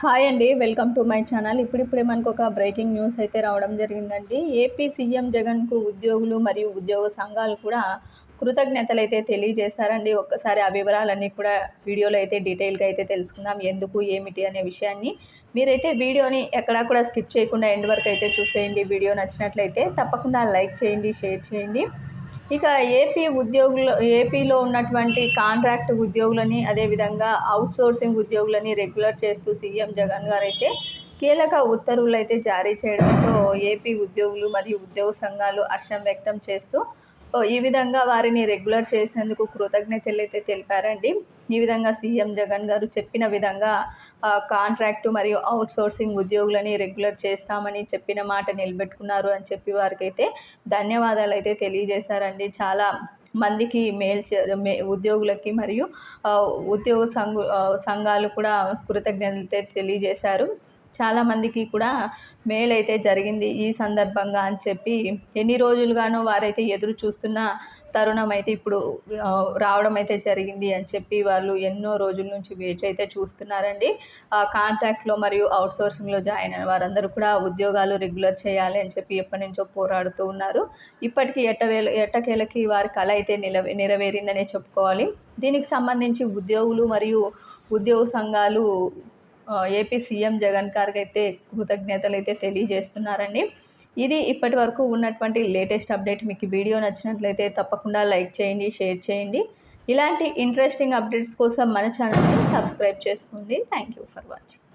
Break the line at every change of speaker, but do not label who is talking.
Hi అండి welcome to my channel. ఇప్పుడిప్పుడే మనకు ఒక బ్రేకింగ్ న్యూస్ అయితే రావడం జరిగిందండి. ఏపీ సీఎం జగన్కు ఉద్యోగులు మరియు ఉద్యోగ సంఘాలు కూడా కృతజ్ఞతలు అయితే తెలియజేశారండి. ఒక్కసారి ఆ వివరాలన్నీ కూడా వీడియోలో అయితే డీటెయిల్గా అయితే తెలుసుకుందాం ఎందుకు ఏమిటి అనే విషయాన్ని. మీరైతే వీడియోని ఎక్కడా కూడా స్కిప్ చేయకుండా ఎండ్ వరకు అయితే చూసేయండి. వీడియో నచ్చినట్లయితే తప్పకుండా లైక్ చేయండి షేర్ చేయండి. ఇక ఏపీ ఉద్యోగులు ఏపీలో ఉన్నటువంటి కాంట్రాక్ట్ ఉద్యోగులని అదేవిధంగా అవుట్సోర్సింగ్ ఉద్యోగులని రెగ్యులర్ చేస్తూ సీఎం జగన్ గారు అయితే కీలక ఉత్తర్వులు అయితే జారీ చేయడంతో ఏపీ ఉద్యోగులు మరియు ఉద్యోగ సంఘాలు హర్షం వ్యక్తం చేస్తూ ఈ విధంగా వారిని రెగ్యులర్ చేసినందుకు కృతజ్ఞతలు అయితే తెలిపారండి. ఈ విధంగా సీఎం జగన్ గారు చెప్పిన విధంగా కాంట్రాక్టు మరియు అవుట్ సోర్సింగ్ ఉద్యోగులని రెగ్యులర్ చేస్తామని చెప్పిన మాట నిలబెట్టుకున్నారు అని చెప్పి వారికైతే ధన్యవాదాలు అయితే తెలియజేశారండి. చాలా మందికి మేల్ ఉద్యోగులకి మరియు ఉద్యోగ సంఘ సంఘాలు కూడా కృతజ్ఞతలు తెలియజేశారు. చాలామందికి కూడా మేలైతే జరిగింది ఈ సందర్భంగా అని చెప్పి ఎన్ని రోజులుగానో వారైతే ఎదురు చూస్తున్న తరుణం అయితే ఇప్పుడు రావడం అయితే జరిగింది అని చెప్పి వాళ్ళు ఎన్నో రోజుల నుంచి వేచి అయితే చూస్తున్నారండి. కాంట్రాక్ట్లో మరియు అవుట్సోర్సింగ్లో జాయిన్ అయిన వారందరూ కూడా ఉద్యోగాలు రెగ్యులర్ చేయాలి అని చెప్పి ఎప్పటి నుంచో పోరాడుతూ ఉన్నారు. ఇప్పటికీ ఎట్టవేల ఎట్టకేలకి వారి కళ అయితే నిలవే నెరవేరిందనే చెప్పుకోవాలి. దీనికి సంబంధించి ఉద్యోగులు మరియు ఉద్యోగ సంఘాలు ఏపీ సీఎం జగన్ గారికి అయితే కృతజ్ఞతలు అయితే తెలియజేస్తున్నారండి. ఇది ఇప్పటి వరకు ఉన్నటువంటి లేటెస్ట్ అప్డేట్. మీకు వీడియో నచ్చినట్లయితే తప్పకుండా లైక్ చేయండి షేర్ చేయండి. ఇలాంటి ఇంట్రెస్టింగ్ అప్డేట్స్ కోసం మన ఛానల్ని సబ్స్క్రైబ్ చేసుకోండి. Thank you for watching.